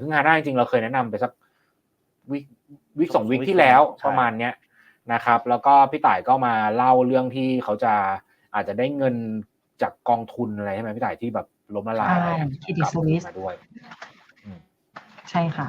ซึ่งฮาน่าจริงๆเราเคยแนะนำไปสักวิกวิกสองวิกที่แล้วประมาณเนี้ยนะครับ แล้วก็พี่ต่ายก็มาเล่าเรื่องที่เขาจะอาจจะได้เงินจากกองทุนอะไรใช่ไหมพี่ต่ายที่แบบล้มละลายอะไรใช่ Credit Suisse มาด้วย ใช่ค่ะ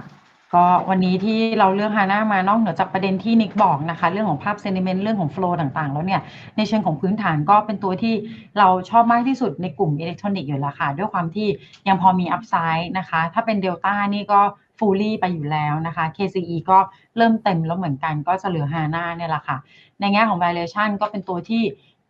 ก็วันนี้ที่เราเลือกฮาน่ามานอกเหนือจากประเด็นที่นิกบอกนะคะ เรื่องของภาพเซนิเมนต์เรื่องของโฟล์ต่างๆ แล้วเนี่ย ในเชิงของพื้นฐานก็เป็นตัวที่เราชอบมากที่สุดในกลุ่มอิเล็กทรอนิกส์อยู่แล้วค่ะ ด้วยความที่ยังพอมีอัพไซด์นะคะ ถ้าเป็นเดลต้านี่ก็ฟูลี่ไปอยู่แล้วนะคะ KCE ก็เริ่มเต็มแล้วเหมือนกันก็จะเหลือฮาน่าเนี่ยแหละค่ะ ในแง่ของ valuation ก็เป็นตัวที่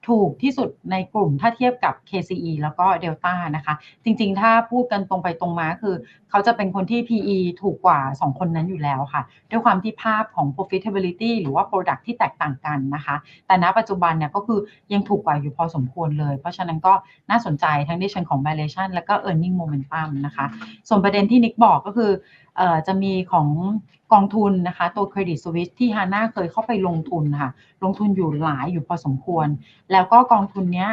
ถูกที่สุดในกลุ่มถ้าเทียบกับ KCE แล้วก็ Delta นะคะ จริงๆ ถ้าพูดกันตรงไปตรงมาคือ เขาจะเป็นคนที่ PE ถูกกว่า 2 คนนั้นอยู่แล้วค่ะ ด้วยความที่ภาพของ profitability หรือว่า product ที่แตกต่างกันนะคะ แต่ณปัจจุบันเนี่ยก็คือยังถูกกว่าอยู่พอสมควรเลย เพราะฉะนั้นก็น่าสนใจทั้งในเชิงของ valuation แล้วก็ earning momentum นะคะ ส่วนประเด็นที่นิกบอกก็คือเอ่อ จะมีของกองทุนนะคะตัว Credit Suisse ที่ฮาน่าเคยเข้าไปลงทุนค่ะ ลงทุนอยู่หลายอยู่พอสมควร แล้วก็กองทุนเนี้ย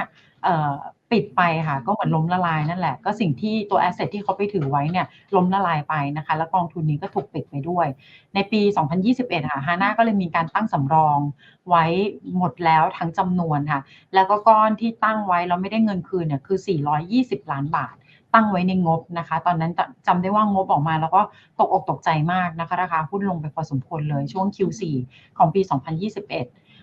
ปิดไปค่ะ ก็เหมือนล้มละลายนั่นแหละ ก็สิ่งที่ตัว asset ที่เขาไปถือไว้เนี่ยล้มละลายไปนะคะ แล้วกองทุนนี้ก็ถูกปิดไปด้วย ในปี 2021 ค่ะฮาน่าก็เลยมีการตั้งสำรองไว้หมดแล้วทั้งจำนวนค่ะ แล้วก็ก้อนที่ตั้งไว้แล้วไม่ได้เงินคืนเนี่ยคือ 420 ล้านบาท ตั้งไว้ในงบนะคะ ตอนนั้นจจำได้ว่างบออกมา แล้วก็ตกอกตกใจมากนะคะราคาหุ้นลงไปพอสมควรเลยช่วง Q4 ของปี 2021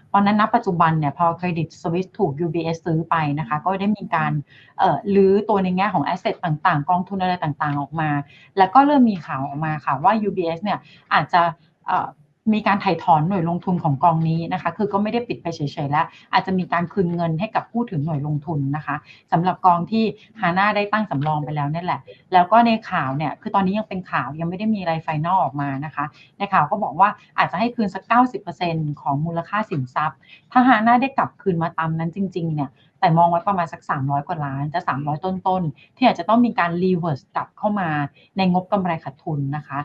เพราะนั้นณปัจจุบันเนี่ยพอเครดิตสวิสถูก UBS ซื้อไปนะคะ ก็ได้มีการเอ่อรื้อตัวในแง่ของ asset ต่างๆ กองทุนอะไรต่างๆออกมา แล้วก็เริ่มมีข่าวออกมาค่ะว่า UBS เนี่ยอาจจะเอ่อ มีการถ่ายถอนหน่วยลงทุนของกองนี้นะคะ คือก็ไม่ได้ปิดไปเฉยๆแล้ว อาจจะมีการคืนเงินให้กับผู้ถือหน่วยลงทุนนะคะสำหรับกองที่ฮาน่าได้ตั้งสำรองไปแล้วนั่นแหละ แล้วก็ในข่าวเนี่ยคือตอนนี้ยังเป็นข่าวยังไม่ได้มีอะไรไฟนอลออกมานะคะ ในข่าวก็บอกว่าอาจจะให้คืนสัก 90%ของมูลค่าสินทรัพย์ ถ้าฮาน่าได้กลับคืนมาตามนั้นจริงๆเนี่ย แต่มองไว้ประมาณสัก 300 กว่าล้านจะ 300 ต้นๆ ที่อาจจะต้องมีการรีเวิร์สกลับเข้ามาในงบกำไรขาดทุนนะคะ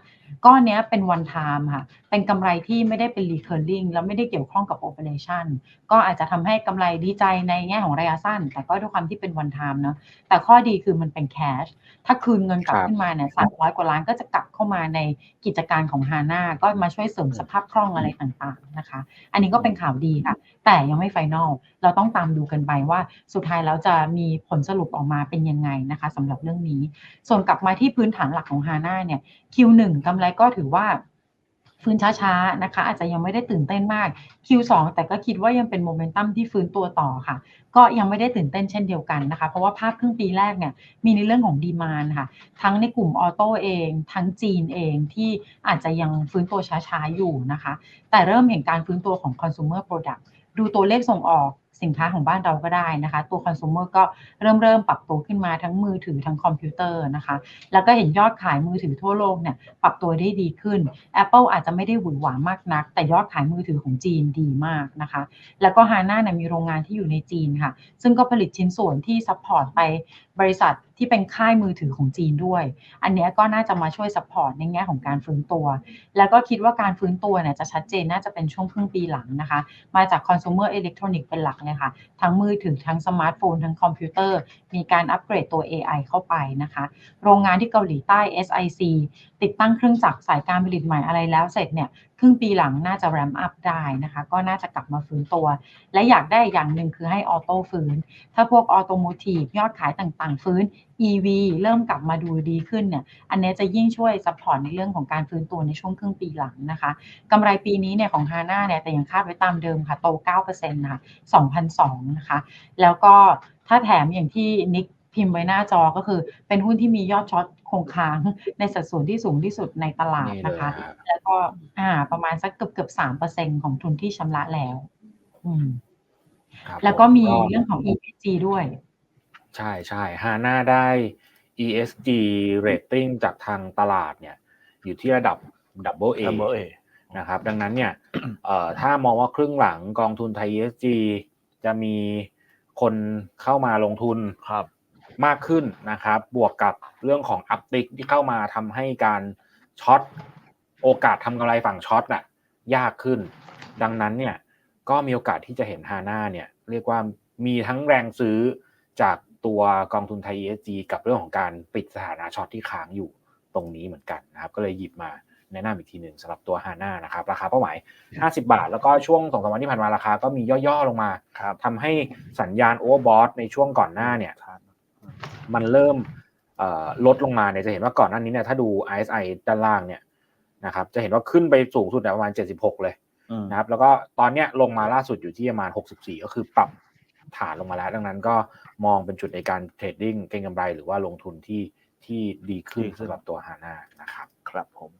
ก้อนเนี้ยเป็น one time ค่ะ เป็นกำไรที่ไม่ได้เป็น recurring แล้วไม่ได้เกี่ยวข้องกับ operation ก็อาจจะทำให้กำไรดีใจในแง่ของระยะสั้น แต่ก็ด้วยความที่เป็น one time เนาะแต่ข้อดีคือมันเป็น cash ถ้าคืนเงินกลับครับขึ้นมาเนี่ย300กว่าล้านก็จะกลับเข้ามาในกิจการของฮาน่าก็มาช่วยเสริมสภาพคล่องอะไรต่างๆนะคะ อันนี้ก็เป็นข่าวดีค่ะ แต่ยังไม่ไฟนอลเราต้องตามดูกันไปว่าสุดท้ายแล้วจะมีผลสรุปออกมาเป็นยังไงนะคะสำหรับเรื่องนี้ ส่วนกลับมาที่พื้นฐานหลักของฮาน่าเนี่ย Q1 กำไรก็ถือว่า ฟื้นช้าๆนะคะ อาจจะยังไม่ได้ตื่นเต้นมาก Q2 แต่ก็คิดว่ายังเป็นโมเมนตัมที่ฟื้นตัวต่อค่ะ ก็ยังไม่ได้ตื่นเต้นเช่นเดียวกันนะคะ เพราะว่าภาพครึ่งปีแรกเนี่ยมีในเรื่องของดีมานค่ะ ทั้งในกลุ่มออโต้เอง ทั้งจีนเองที่อาจจะยังฟื้นตัวช้าๆอยู่นะคะ แต่เริ่มเห็นการฟื้นตัวของ consumer product ดูตัวเลขส่งออก สินค้าของบ้านเราก็ได้นะคะ ตัวคอน sumer ก็เริ่มเริ่มปรับตัวขึ้นมาทั้งมือถือทั้งคอมพิวเตอร์นะคะ แล้วก็เห็นยอดขายมือถือทั่วโลกเนี่ยปรับตัวได้ดีขึ้น Apple อาจจะไม่ได้หวือหวามากนัก แต่ยอดขายมือถือของจีนดีมากนะคะ แล้วก็ฮาน่าเนี่ยมีโรงงานที่อยู่ในจีนค่ะ ซึ่งก็ผลิตชิ้นส่วนที่ซัพพอร์ตไป บริษัทที่เป็นค่ายมือถือของจีนด้วย อันนี้ก็น่าจะมาช่วยสปอร์ตในแง่ของการฟื้นตัว แล้วก็คิดว่าการฟื้นตัวเนี่ยจะชัดเจนน่าจะเป็นช่วงครึ่งปีหลังนะคะ มาจากคอน sumer อิเล็กทรอนิกส์เป็นหลักเลยค่ะ ทั้งมือถือทั้งสมาร์ทโฟน ทั้งคอมพิวเตอร์ มีการอัปเกรดตัว AI เข้าไปนะคะ โรงงานที่เกาหลีใต้ SIC ติดตั้งเครื่องจักรสายการผลิตใหม่อะไรแล้วเสร็จเนี่ยครึ่งปีหลังน่าจะ ramp up ได้นะคะ ก็น่าจะกลับมาฟื้นตัว และอยากได้อย่างหนึ่งคือให้ออโต้ฟื้น ถ้าพวกออโตโมทีฟยอดขายต่างๆ ฟื้น EV เริ่มกลับมาดูดีขึ้นเนี่ย อันนี้จะยิ่งช่วยซัพพอร์ตในเรื่องของการฟื้นตัวในช่วงครึ่งปีหลังนะคะกำไรปีนี้เนี่ยของ HANA เนี่ยแต่ยังคาดไว้ตามเดิมค่ะ โต 9%นะคะ2,002นะคะ แล้วก็ถ้าแถมอย่างที่นิก พิมพ์ไว้หน้าจอก็คือ เป็นหุ้นที่มียอดช็อตคงค้างในสัดส่วนที่สูงที่สุดในตลาดนี่เลยนะคะฮะแล้วก็อ่าประมาณสักเกือบเกือบสามเปอร์เซ็นของทุนที่ชำระแล้ว อืมครับแล้วก็มีผมเรื่องของ ESG ด้วย ใช่ใช่ฮาน่าได้ ESG rating จากทางตลาดเนี่ย อยู่ที่ระดับ double A ดับเบิลเอนะครับ ดังนั้นเนี่ยเอ่อถ้ามองว่าครึ่งหลังกองทุนไทย ESG จะมีคนเข้ามาลงทุนครับ มากขึ้นนะครับ บวกกับเรื่องของอัพติกที่เข้ามาทำให้การช็อตโอกาสทำกำไรฝั่งช็อตน่ะยากขึ้น ดังนั้นเนี่ยก็มีโอกาสที่จะเห็นฮาน่าเนี่ยเรียกว่ามีทั้งแรงซื้อจากตัวกองทุนไทย ESG กับเรื่องของการปิดสถานะช็อตที่ค้างอยู่ตรงนี้เหมือนกันนะครับ ก็เลยหยิบมาแนะนำอีกทีหนึ่งสำหรับตัวฮาน่านะครับ ราคาเป้าหมาย 50 บาท แล้วก็ช่วงสองสามวันที่ผ่านมาราคาก็มีย่อๆลงมาครับทำให้สัญญาณโอเวอร์บอทในช่วงก่อนหน้าเนี่ย มันเริ่มเอ่อลดลงมาเนี่ยจะเห็นว่าก่อนหน้านี้เนี่ยถ้าดู RSI ด้านล่างเนี่ยนะครับจะเห็นว่าขึ้นไปสูงสุดเนี่ยประมาณ 76 เลยอืมนะครับแล้วก็ตอนเนี้ยลงมาล่าสุดอยู่ที่ประมาณ 64 ก็คือปรับฐานลงมาแล้ว ดังนั้นก็มองเป็นจุดในการเทรดดิ้งเก็งกำไรหรือว่าลงทุนที่ที่ดีขึ้นดีขึ้นสำหรับตัวฮาน่านะครับ ครับผม